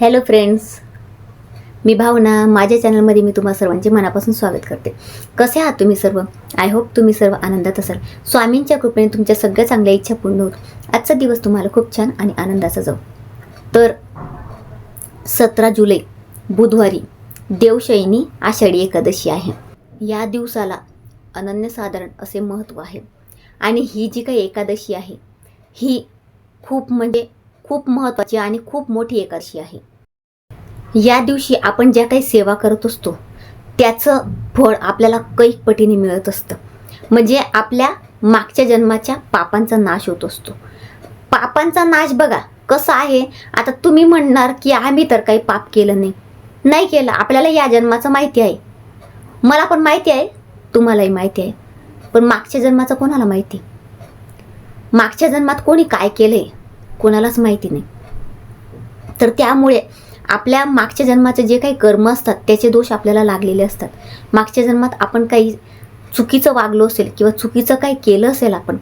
Hello friends मी भावना माझ्या चॅनलमध्ये मी तुम्हा सर्वांचे मनापासून स्वागत करते. कसे आहात तुम्ही सर्व? आय होप तुम्ही सर्व आनंदात असाल. स्वामींच्या कृपेने तुमच्या सगळ्या चांगल्या इच्छा पूर्ण होत आजचा दिवस तुम्हाला खूप छान आणि आनंदाचा जाऊ. तर सतरा जुलै बुधवारी देवशयनी आषाढी एकादशी आहे. या दिवसाला अनन्यसाधारण असे महत्त्व आहे. आणि ही जी काही एकादशी आहे ही खूप म्हणजे खूप महत्त्वाची आणि खूप मोठी एकादशी आहे. या दिवशी आपण ज्या काही सेवा करत असतो त्याचं फळ आपल्याला कैक पटीने मिळत असतं. म्हणजे आपल्या मागच्या जन्माच्या पापांचा नाश होत असतो. पापांचा नाश बघा कसा आहे? आता तुम्ही म्हणणार की आम्ही तर काही पाप केलं नाही. नाही केलं आपल्याला या जन्माचं माहिती आहे. मला पण माहिती आहे तुम्हालाही माहिती आहे. पण मागच्या जन्माचं कोणाला माहिती? मागच्या जन्मात कोणी काय केलं आहे कोणालाच माहिती नाही. तर त्यामुळे आपल्या मागच्या जन्माचे जे काही कर्म असतात त्याचे दोष आपल्याला लागलेले असतात. मागच्या जन्मात आपण काही चुकीचं वागलो असेल किंवा चुकीचं काही केलं असेल आपण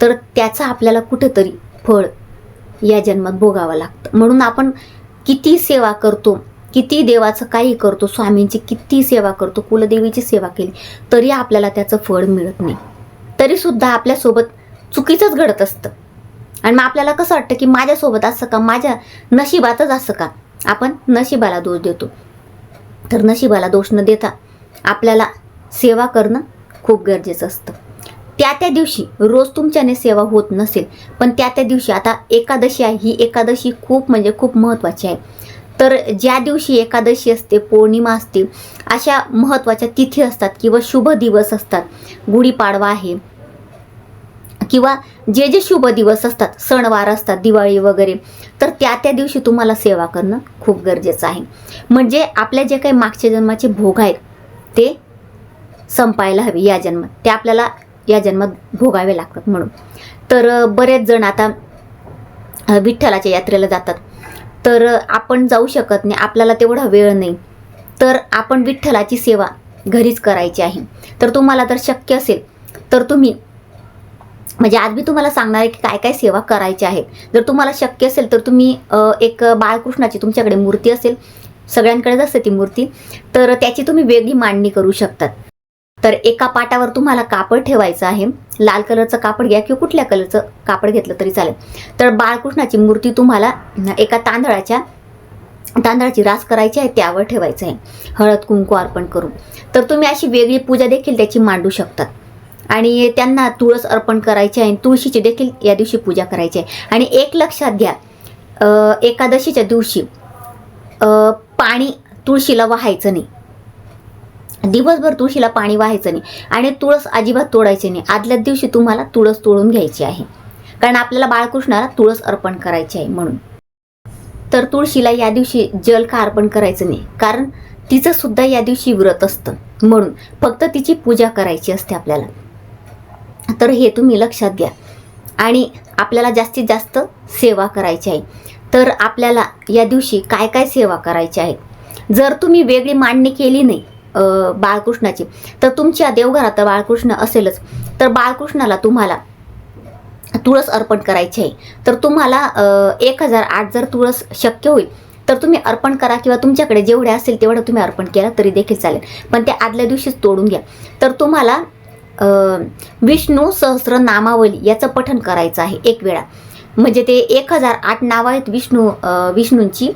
तर त्याचं आपल्याला कुठेतरी फळ या जन्मात भोगावं लागतं. म्हणून आपण किती सेवा करतो किती देवाचं काही करतो स्वामींची किती सेवा करतो कुलदेवीची सेवा केली तरी आपल्याला त्याचं फळ मिळत नाही. तरीसुद्धा आपल्यासोबत चुकीचंच घडत असतं. आणि मग आपल्याला कसं वाटतं की माझ्यासोबत असं का? माझ्या नशिबातच असं का? आपण नशिबाला दोष देतो. तर नशिबाला दोष न देता आपल्याला सेवा करणं खूप गरजेचं असतं. त्या त्या दिवशी रोज तुमच्याने सेवा होत नसेल पण त्या त्या दिवशी आता एकादशी आहे ही एकादशी खूप म्हणजे खूप महत्त्वाची आहे. तर ज्या दिवशी एकादशी असते पौर्णिमा असते अशा महत्त्वाच्या तिथी असतात किंवा शुभ दिवस असतात. गुढीपाडवा आहे किंवा जे जे शुभ दिवस असतात सणवार असतात दिवाळी वगैरे तर त्या त्या दिवशी तुम्हाला सेवा करणं खूप गरजेचं आहे. म्हणजे आपल्या जे काही मागच्या जन्माचे भोग आहेत ते संपायला हवे या जन्मात ते आपल्याला या जन्मात भोगावे लागतात म्हणून. तर बरेच जण आता विठ्ठलाच्या यात्रेला जातात. तर आपण जाऊ शकत नाही आपल्याला तेवढा वेळ नाही. तर आपण विठ्ठलाची सेवा घरीच करायची आहे. तर तुम्हाला जर शक्य असेल तर तुम्ही म्हणजे आज मी तुम्हाला सांगणार आहे की काय काय सेवा करायची आहे. जर तुम्हाला शक्य असेल तर तुम्ही एक बाळकृष्णाची तुमच्याकडे मूर्ती असेल सगळ्यांकडेच असते ती मूर्ती तर त्याची तुम्ही वेगळी मांडणी करू शकतात. तर एका पाटावर तुम्हाला कापड ठेवायचं आहे. लाल कलरचं कापड घ्या किंवा कुठल्या कलरचं कापड घेतलं तरी चालेल. तर बाळकृष्णाची मूर्ती तुम्हाला एका तांदळाच्या तांदळाची रास करायची आहे त्यावर ठेवायचं आहे. हळद कुंकू अर्पण करून. तर तुम्ही अशी वेगळी पूजा देखील त्याची मांडू शकतात. आणि त्यांना तुळस अर्पण करायची आहे. तुळशीची देखील या दिवशी पूजा करायची आहे. आणि एक लक्षात घ्या एकादशीच्या दिवशी पाणी तुळशीला वाहायचं नाही. दिवसभर तुळशीला पाणी वाहायचं नाही आणि तुळस अजिबात तोडायची नाही. आदल्याच दिवशी तुम्हाला तुळस तोडून घ्यायची आहे. कारण आपल्याला बाळकृष्णाला तुळस अर्पण करायची आहे म्हणून. तर तुळशीला या दिवशी जल का अर्पण करायचं नाही? कारण तिचं सुद्धा या दिवशी व्रत असतं म्हणून. फक्त तिची पूजा करायची असते आपल्याला. तर हे तुम्ही लक्षात घ्या. आणि आपल्याला जास्तीत जास्त सेवा करायची आहे. तर आपल्याला या दिवशी काय काय सेवा करायची आहे? जर तुम्ही वेगळी मांडणी केली नाही बाळकृष्णाची तर तुमच्या देवघरात बाळकृष्ण असेलच. तर बाळकृष्णाला तुम्हाला तुळस अर्पण करायची आहे. तर तुम्हाला एक हजार आठ जर तुळस शक्य होईल तर तुम्ही अर्पण करा किंवा तुमच्याकडे जेवढे असेल तेवढं तुम्ही अर्पण केला तरी देखील चालेल. पण ते आदल्या दिवशीच तोडून घ्या. तर तुम्हाला विष्णू सहस्र नामावली याचं पठण करायचं आहे एक वेळा. म्हणजे ते एक हजार आठ नावं आहेत विष्णू विष्णूंची.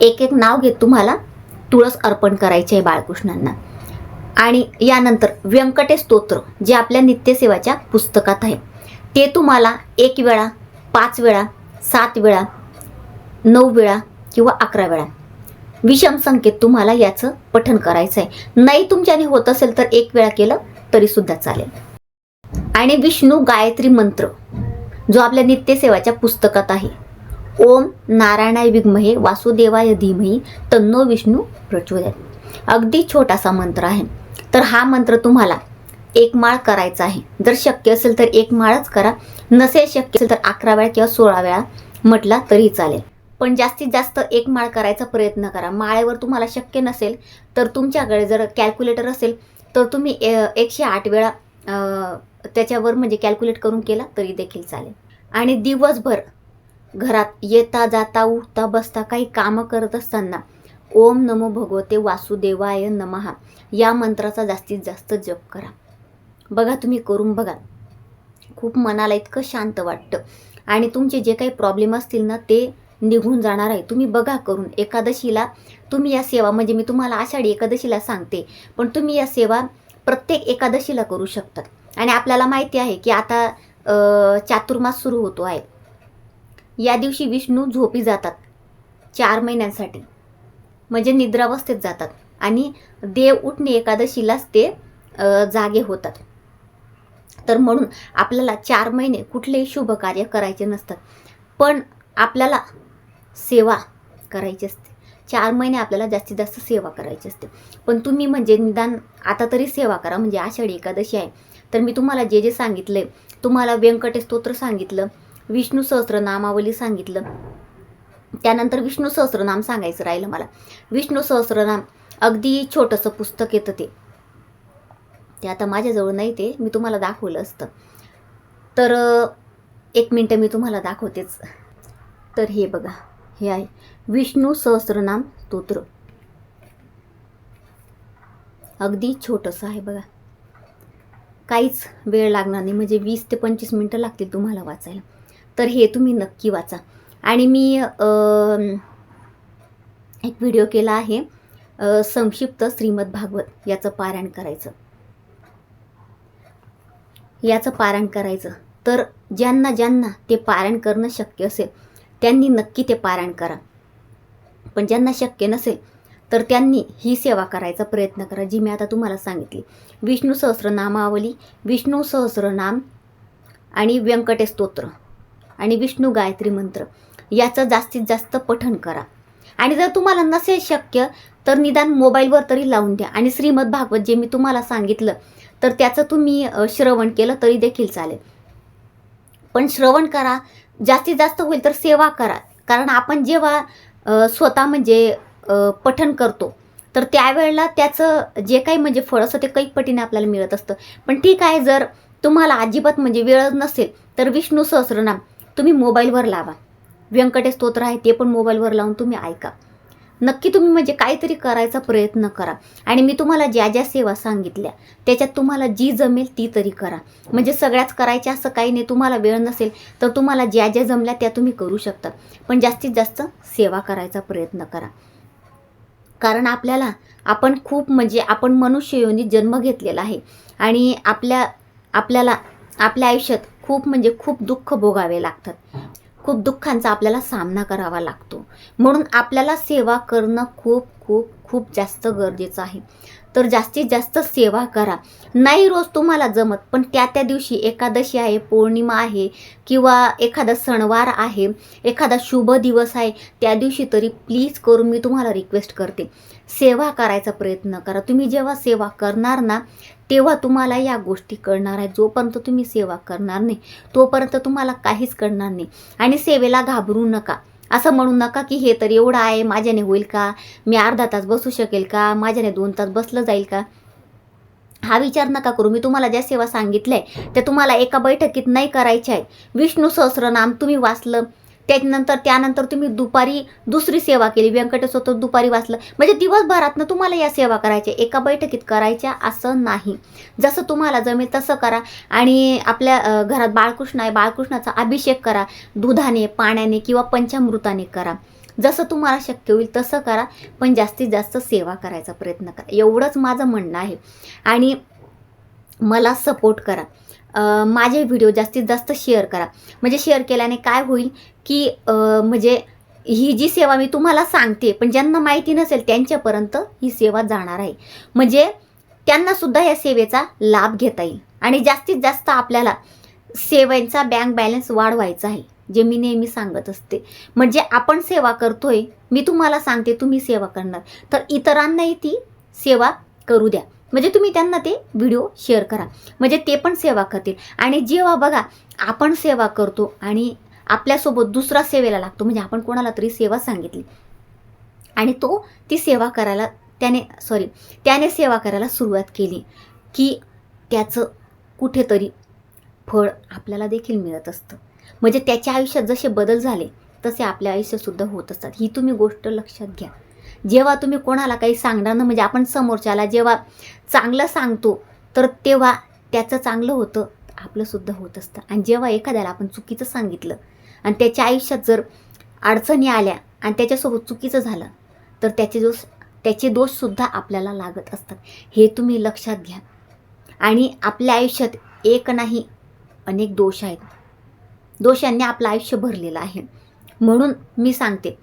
एक एक नाव घेत तुम्हाला तुळस अर्पण करायचे आहे बाळकृष्णांना. आणि यानंतर व्यंकटेश स्तोत्र जे आपल्या नित्यसेवाच्या पुस्तकात आहे. ते तुम्हाला एक वेळा पाच वेळा सात वेळा नऊ वेळा किंवा अकरा वेळा. विषम संकेत तुम्हाला याचं पठण करायचं आहे. नाही तुमच्याने होत असेल तर एक वेळा केलं तरी सुद्धा चालेल. आणि विष्णू गायत्री मंत्र जो आपल्या नित्यसेवाच्या पुस्तकात आहे. ओम नारायणाय विग्महे वासुदेवाय धीमही तन्नो विष्णू प्रचोदयात. अगदी छोटासा मंत्र आहे. तर हा मंत्र तुम्हाला एक माळ करायचा आहे. जर शक्य असेल तर एक माळच करा. नसेल शक्य असेल तर अकरा वेळा किंवा सोळा वेळा म्हटला तरी चालेल. पण जास्तीत जास्त एक माळ करायचा प्रयत्न करा. माळेवर तुम्हाला शक्य नसेल तर तुमच्याकडे जर कॅल्क्युलेटर असेल तर तुम्ही ए- एकशे आठ वेळा त्याच्यावर म्हणजे कॅल्क्युलेट करून केला तरी देखील चालेल. आणि दिवसभर घरात येता जाता उठता बसता काही कामं करत असताना ओम नमो भगवते वासुदेवाय नमहा या मंत्राचा जास्तीत जास्त जप करा. बघा तुम्ही करून बघा. खूप मनाला इतकं शांत वाटतं. आणि तुमचे जे काही प्रॉब्लेम असतील ना ते निघून जाणार आहे. तुम्ही बघा करून. एकादशीला तुम्ही या सेवा म्हणजे मी तुम्हाला आषाढी एकादशीला सांगते पण तुम्ही या सेवा प्रत्येक एकादशीला करू शकतात आणि आपल्याला माहिती आहे की आता चातुर्मास सुरू होतो आहे. या दिवशी विष्णू झोपी जातात चार महिन्यांसाठी. म्हणजे निद्रावस्थेत जातात. आणि देव उठणे एकादशीलाच ते जागे होतात. तर म्हणून आपल्याला चार महिने कुठलेही शुभ कार्य करायचे नसतात. पण आपल्याला सेवा करायची असते. चार महिने आपल्याला जास्तीत जास्त सेवा करायची असते. पण तुम्ही म्हणजे निदान आता तरी सेवा करा. म्हणजे आषाढी एकादशी आहे. तर मी तुम्हाला जे जे सांगितलं तुम्हाला व्यंकटेश स्तोत्र सांगितलं विष्णू सहस्रनामावली सांगितलं त्यानंतर विष्णू सहस्रनाम सांगायचं राहिलं मला. विष्णू सहस्रनाम अगदी छोटंसं पुस्तक येतं ते. ते आता माझ्याजवळ नाही ते. मी तुम्हाला दाखवलं असतं. तर एक मिनटं मी तुम्हाला दाखवतेच. तर हे बघा. हे आहे. विष्णू सहस्रनाम स्तोत्र. अगदी छोटंसं आहे बघा. काहीच वेळ लागणार नाही म्हणजे वीस ते पंचवीस मिनटं लागतील तुम्हाला वाचायला. तर हे तुम्ही नक्की वाचा. आणि मी एक व्हिडिओ केला आहे संक्षिप्त श्रीमद भागवत याचं पारायण करायचं. याचं पारायण करायचं. तर ज्यांना ज्यांना ते पारायण करणं शक्य असेल त्यांनी नक्की ते पारायण करा. पण ज्यांना शक्य नसेल तर त्यांनी ही सेवा करायचा प्रयत्न करा जी मी आता तुम्हाला सांगितली. विष्णू सहस्रनामावली विष्णू सहस्रनाम आणि व्यंकटेश स्तोत्र आणि विष्णू गायत्री मंत्र याचं जास्तीत जास्त पठण करा. आणि जर तुम्हाला नसेल शक्य तर निदान मोबाईलवर तरी लावून द्या. आणि श्रीमद भागवत जे मी तुम्हाला सांगितलं तर त्याचं तुम्ही श्रवण केलं तरी देखील चालेल. पण श्रवण करा जास्तीत जास्त होईल तर सेवा करा. कारण आपण जेव्हा स्वतः म्हणजे पठन पठण करतो तर त्यावेळेला त्याचं जे काही म्हणजे फळ असतं ते कैक पटीने आपल्याला मिळत असतं. पण ठीक आहे जर तुम्हाला अजिबात म्हणजे वेळच नसेल तर विष्णू सहस्रनाम तुम्ही मोबाईलवर लावा. व्यंकटेश स्तोत्र आहे ते पण मोबाईलवर लावून तुम्ही ऐका. नक्की तुम्ही म्हणजे काहीतरी करायचा प्रयत्न करा. आणि मी तुम्हाला ज्या ज्या सेवा सांगितल्या त्याच्यात तुम्हाला जी जमेल ती तरी करा. म्हणजे सगळ्याच करायच्या असं काही नाही तुम्हाला वेळ नसेल तर तुम्हाला ज्या ज्या जमल्या त्या तुम्ही करू शकता. पण जास्तीत जास्त सेवा करायचा प्रयत्न करा. कारण आपल्याला आपण खूप म्हणजे आपण मनुष्य योनी जन्म घेतलेला आहे. आणि आपल्या आपल्याला आपल्या आयुष्यात खूप म्हणजे खूप दुःख भोगावे लागतात. खूप दुःखांचा आपल्याला सामना करावा लागतो. म्हणून आपल्याला सेवा करणं खूप खूप खूप जास्त गरजेचं आहे. तर जास्तीत जास्त सेवा करा. नाही रोज तुम्हाला जमत पण त्या त्या दिवशी एकादशी आहे पौर्णिमा आहे किंवा एखादा सणवार आहे एखादा शुभ दिवस आहे त्या दिवशी तरी प्लीज करून मी तुम्हाला रिक्वेस्ट करते. सेवा करायचा प्रयत्न करा. तुम्ही जेव्हा सेवा करणार ना तेव्हा तुम्हाला या गोष्टी कळणार आहे जोपर्यंत तुम्ही सेवा करणार नाही तोपर्यंत तुम्हाला काहीच कळणार नाही. आणि सेवेला घाबरू नका. असं म्हणू नका की हे तर एवढं आहे माझ्याने होईल का? मी अर्धा तास बसू शकेल का? माझ्याने दोन तास बसलं जाईल का? हा विचार नका करू. मी तुम्हाला ज्या सेवा सांगितल्या त्या तुम्हाला एका बैठकीत नाही करायच्या आहेत. विष्णू सहस्रनाम तुम्ही वाचलं त्यानंतर त्यानंतर तुम्ही दुपारी दुसरी सेवा केली. व्यंकटेश्वर दुपारी वाचलं. म्हणजे दिवसभरातनं तुम्हाला या सेवा करायच्या. एका बैठकीत करायच्या असं नाही. जसं तुम्हाला जमेल तसं करा. आणि आपल्या घरात बाळकृष्ण आहे बाळकृष्णाचा अभिषेक करा. दुधाने पाण्याने किंवा पंचामृताने करा. जसं तुम्हाला शक्य होईल तसं करा. पण जास्तीत जास्त सेवा करायचा प्रयत्न करा. एवढंच माझं म्हणणं आहे. आणि मला सपोर्ट करा. माझे व्हिडिओ जास्तीत जास्त शेअर करा. म्हणजे शेअर केल्याने काय होईल की म्हणजे ही जी सेवा मी तुम्हाला सांगते पण ज्यांना माहिती नसेल त्यांच्यापर्यंत ही सेवा जाणार आहे. म्हणजे त्यांनासुद्धा या सेवेचा लाभ घेता येईल. आणि जास्तीत जास्त आपल्याला सेवेचा बँक बॅलन्स वाढवायचा आहे जे मी नेहमी सांगत असते. म्हणजे आपण सेवा करतोय मी तुम्हाला सांगते तुम्ही सेवा करणार. तर इतरांनाही ती सेवा करू द्या. म्हणजे तुम्ही त्यांना ते व्हिडिओ शेअर करा. म्हणजे ते पण सेवा करतील. आणि जेव्हा बघा आपण सेवा करतो आणि आपल्यासोबत दुसरा सेवेला लागतो म्हणजे आपण कोणाला तरी सेवा सांगितली. आणि तो ती सेवा करायला त्याने सॉरी त्याने सेवा करायला सुरुवात केली की त्याचं कुठेतरी फळ आपल्याला देखील मिळत असतं. म्हणजे त्याच्या आयुष्यात जसे बदल झाले तसे आपल्या आयुष्यातसुद्धा होत असतात. ही तुम्ही गोष्ट लक्षात घ्या. जेव्हा तुम्ही कोणाला काही सांगणार ना म्हणजे आपण समोरच्याला जेव्हा चांगलं सांगतो तर तेव्हा त्याचं चांगलं होतं आपलंसुद्धा होत असतं. आणि जेव्हा एखाद्याला आपण चुकीचं सांगितलं आणि त्याच्या आयुष्यात जर अडचणी आल्या आणि त्याच्यासोबत चुकीचं झालं तर त्याचे दोष त्याचे दोषसुद्धा आपल्याला लागत असतात. हे तुम्ही लक्षात घ्या. आणि आपल्या आयुष्यात एक नाही अनेक दोष आहेत. दोषांनी आपलं आयुष्य भरलेलं आहे. म्हणून मी सांगते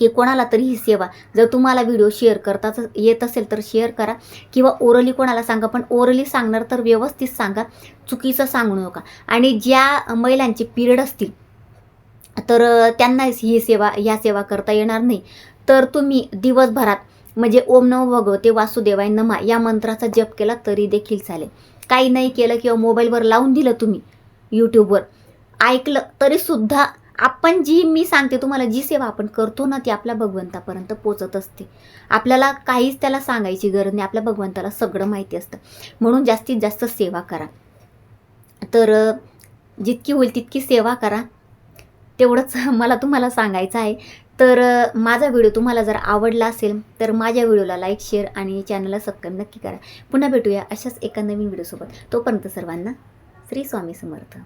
की कोणाला तरी ही सेवा जर तुम्हाला व्हिडिओ शेअर करताच येत असेल तर शेअर करा. किंवा ओरली कोणाला सांगा पण ओरली सांगणार तर व्यवस्थित सांगा. चुकीचं सांगू नका. आणि ज्या महिलांचे पिरियड असतील तर त्यांना ही सेवा या सेवा करता येणार नाही. तर तुम्ही दिवसभरात म्हणजे ओम नम भगवते वासुदेवाय नमा या मंत्राचा जप केला तरी देखील चालेल. काही नाही केलं किंवा मोबाईलवर लावून दिलं तुम्ही यूट्यूबवर ऐकलं तरीसुद्धा आपण जी मी सांगते तुम्हाला जी सेवा आपण करतो ना ती आपल्या भगवंतापर्यंत पोचत असते. आपल्याला काहीच त्याला सांगायची गरज नाही आपल्या भगवंताला सगळं माहिती असतं. म्हणून जास्तीत जास्त सेवा करा. तर जितकी होईल तितकी सेवा करा. तेवढंच मला तुम्हाला सांगायचं आहे. तर माझा व्हिडिओ तुम्हाला जर आवडला असेल तर माझ्या व्हिडिओला लाईक शेअर आणि चॅनलला सबस्क्राईब नक्की करा. पुन्हा भेटूया अशाच एका नवीन व्हिडिओसोबत. तोपर्यंत सर्वांना श्री स्वामी समर्थ.